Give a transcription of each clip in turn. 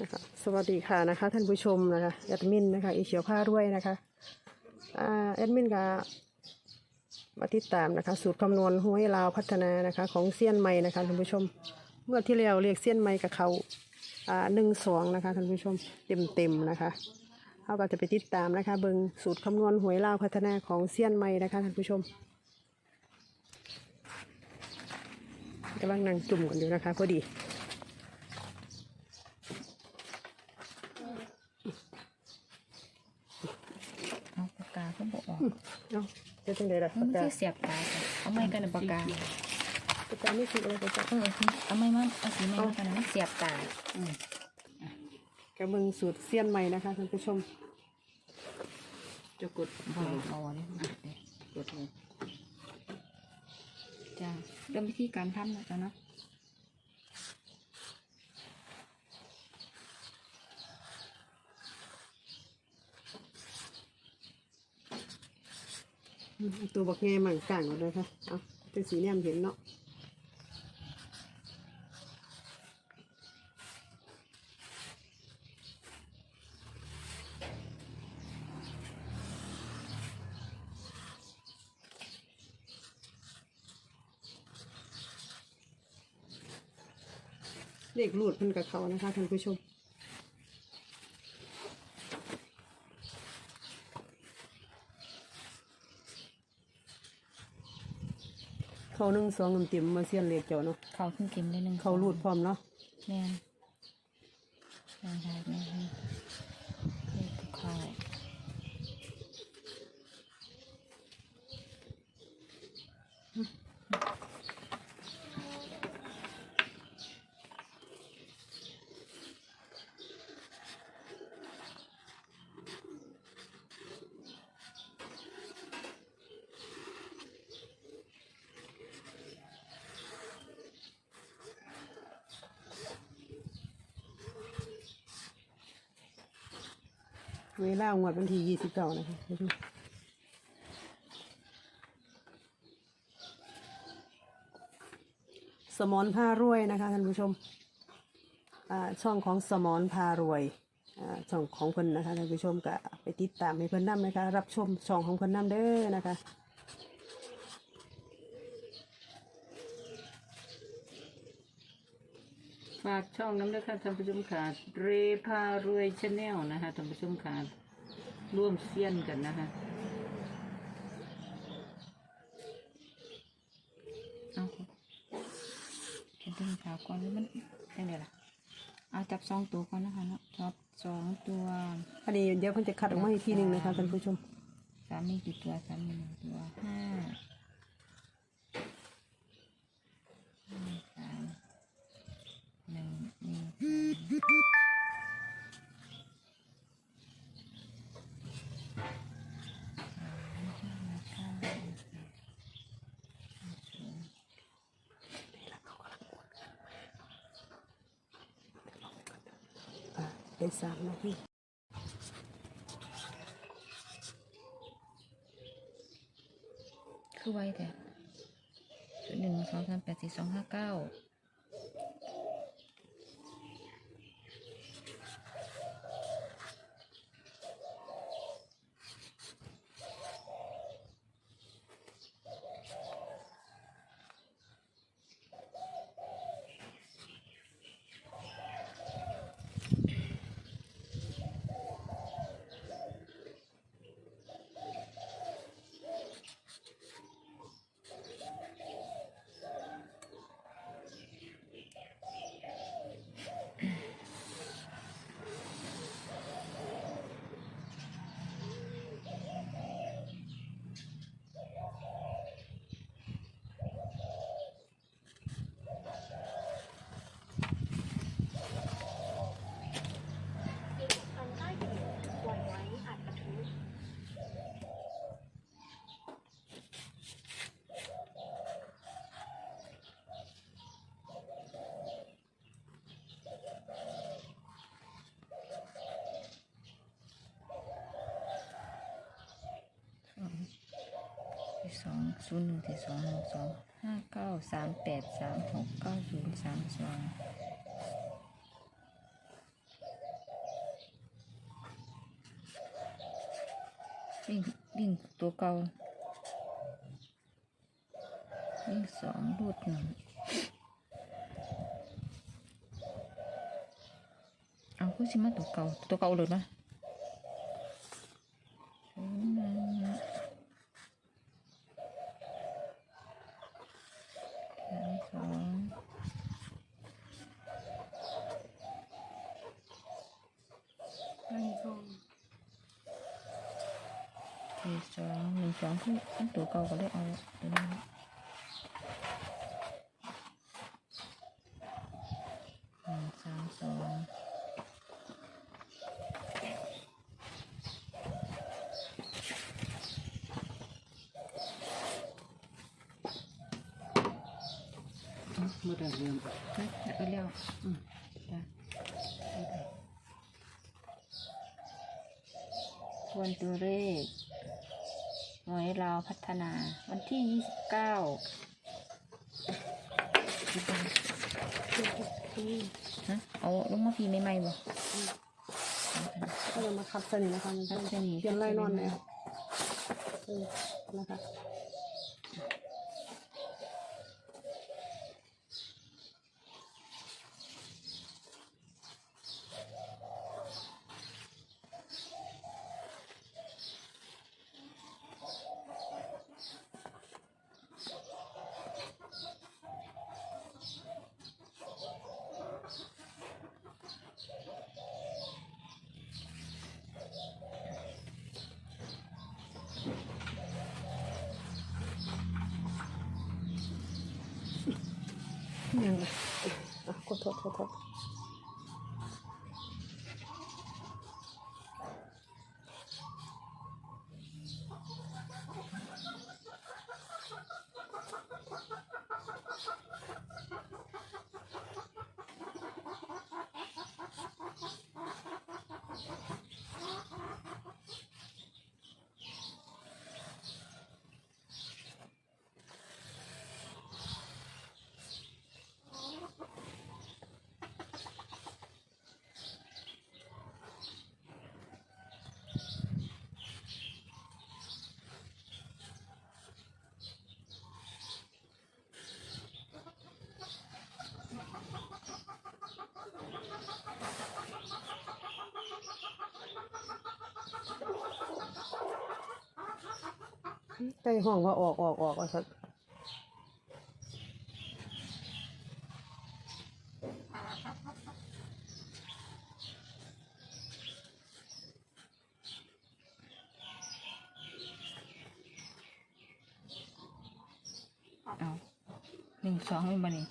นะคะสวัสดีค่ะนะคะท่านผู้ชมนะคะแอดมินนะคะอีเขียวผ้าด้วยนะคะแอดมินก็มาติดตามนะคะ สูตรคำนวณห้วยลาวพัฒนานะคะ ของเซียนใหม่นะคะท่านผู้ชมเมื่อที่แล้วเรียกเซียนใหม่กับเขาหนึ่งสองนะคะท่านผู้ชมเต็มเต็มนะคะเขาก็จะไปติดตามนะคะ เบิงสูตรคำนวณหวยลาวพัฒนาของเซียนใหม่นะคะท่านผู้ชมกำลังนั่งจุ่มกันอยู่นะคะพอดี เอา ปากกาก็บอกออกเอ้าจะจังไดล่ะมันปากไม่กาใช่เสียบตาจ้ะเอาไม้กันนะปากกาปากกาไม่สีอะไรปากกาเออเอาไม้มาเอาสีไม้มากันนะมันเสียบตา กระเบิงสูตรเซียนใหม่นะคะท่านผู้ชมจะกดบอลเอาเนี่ยกดเลยกดเลยจ้าเริ่มวิธีการทำนะจ๊ะเนาะ เอาตัวบักแง่มั่งกลางก่อนเลยค่ะเอาเป็นสีเนี่ยมเห็นเนาะเลขรูดเพิ่นกับเขานะคะท่านผู้ชม เขาหนึ่งสองน้ำติ่มมาเสียนเลขเจ้าเนาะเขาขึ้นเข็มได้หนึ่งเขารูดพร้อมเนาะแม่นใช่ใช่แม่นเลขเขา เวลางวดวันที่ยี่สิบเก้านะคะดูสมอนพารวยนะคะท่านผู้ชมช่องของสมอนพารวยช่องของเพิ่นนะคะท่านผู้ชมก็ไปติดตามให้เพิ่นนํนะคะ รับชมช่องของเพิ่นนํเด้อนะคะ ฝากช่องน้ำด้วยค่ะท่านผู้ชมค่ะเรพารวยชาแนลนะคะท่านผู้ชมค่ะร่วมเซียนกันนะคะเอาจะดึงขาก่อนหรือมันยังไงล่ะเอาจับสองตัวก่อนนะคะเนาะจับสองตัวอันนี้เดี๋ยวเพิ่นจะคัดออกมาอีกทีหนึ่งนะคะท่านผู้ชมสามมีกี่ตัวสามมีหนึ่งตัวห้าห้าสามหนึ่งหนึ่ง อ่า ได้สามนาทีคือไวแต่หนึ่งสองสามแปดสี่สองห้าเก้า ศูนย์หนึ่งสี่สองหกสองห้าเก้าสามแปดสามหกเก้าศูนย์สามสองวิ่งวิ่งตัวเก่าวิ่งสองรูดหนึ่งเอาคุณสิมาตัวเก่าตัวเก่าเลยนะ สี่สองหนึ่งสองคืออันตัวเก่าก็ได้เอาตัวนี้ห หร่เริ่มเฮ้ยเอาเร็วอืมจ้ะทวนตัวเลขหวยเราวพัฒนาวันที่ยี่สิบเก้าฮะเอาลงมาพีไม่ไหมบ่ก็จะมาคัดสนิทนะคะมันคัดสนิทเขียนไล่นอนเลยค่ะเออนะคะ ยังไงอะ ใจห้องว่าออกออกออกว่าสักเอาหนึ่งสองมันบ่นี่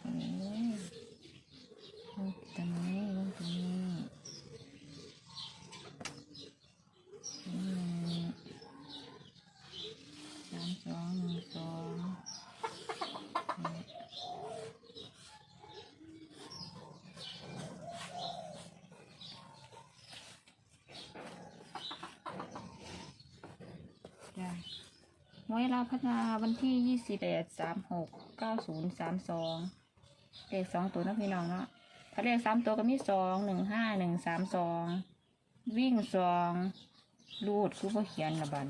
โอ้ยลงตรงนี้ลงตรงนี้หนึ่งสามสองหนึ่งสองจ้ะ หวยเราพัฒนาวันที่ยี่สิบแปดสามหกเก้าศูนย์สามสองเลขสองตัวนะพี่น้องเนาะถ้าเลขสามตัวก็มีสองหนึ่งห้าหนึ่งสามสองวิ่งสองรูดคือว่าเขียนละบัน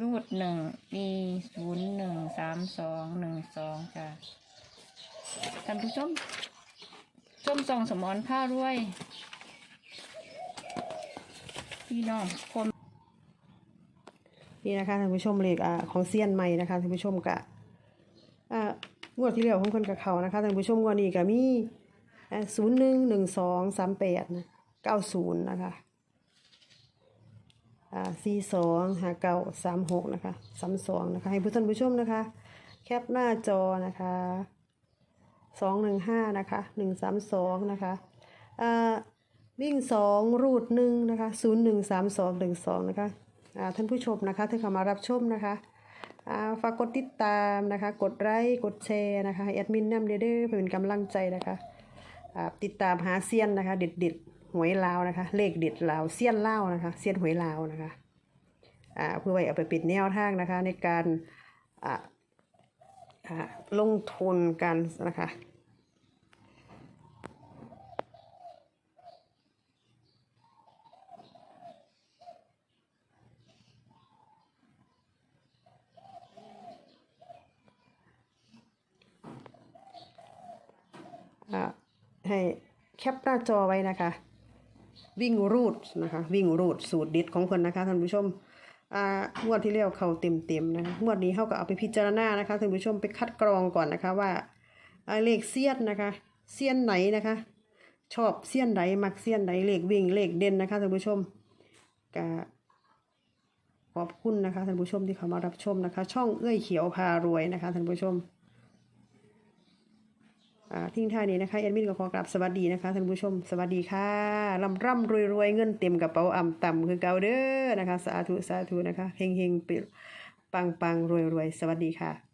รูดหนึ่งมีศูนย์หนึ่งสามสองหนึ่งสองจ้ะท่านผู้ชมชมส่องสมอนผ้ารวย พี่น้องคน นี่นะคะท่านผู้ชมเลขอ่าของเซียนใหม่นะคะท่านผู้ชมกะอ่างวดที่แล้วของคนกับเขานะคะท่านผู้ชมงวดนี้ก็มีศูนย์หนึ่งหนึ่งสองสามแปดเก้าศูนย์นะคะอ่าสี่สองห้าเก้าสามหกนะคะสามสองนะคะให้ผู้ท่านผู้ชมนะคะ แคปหน้าจอนะคะสองหนึ่งห้านะคะหนึ่งสามสองนะคะอ่าวิ่งสองรูดหนึ่งนะคะศูนย์หนึ่งสามสองหนึ่งสองนะคะ ท่านผู้ชมนะคะที่เข้ามารับชมนะคะอ่าฝากกดติดตามนะคะ กดไลค์กดแชร์นะคะแอดมินนำเด้อเพื่อเป็นกำลังใจนะคะอ่าติดตามหาเซียนนะคะเด็ดเด็ดๆหวยลาวนะคะ เลขเด็ดลาวเซียนลาวนะคะเซียนหวยลาวนะคะอ่าเพื่อไว้เอาไปปิดแนวทางนะคะในการอ่าลงทุนกันนะคะ ให้แคปหน้าจอไว้นะคะ วิ่งรูดนะคะ วิ่งรูดสูตรด็ดของคนนะคะท่านผู้ชมอ่างวดที่แล้วเขาเต็มๆนะคะงวดนี้เขาก็เอาไปพิจารณานะคะท่านผู้ชมไปคัดกรองก่อนนะคะว่าอ่าเลขเซียนนะคะเซียนไหนนะคะ ชอบเซียนไหนมักเซียนไหนเลขวิ่งเลขเด่นนะคะท่านผู้ชมกขอบคุณนะคะท่านผู้ชมที่เข้ามารับชมนะคะ ช่องเอื้อยเขียวพารวยนะคะท่านผู้ชม ทิ้งท้ายนี้นะคะแอดมินก็ขอกราบสวัสดีนะคะท่านผู้ชมสวัสดีค่ะร่ำร่ำรวยรวยเงินเต็มกระเป๋าอ่ำต่ำคือเก่าเด้อนะคะ สาธุสาธุนะคะเฮงเฮงปิปังปังรวยรวยสวัสดีค่ะ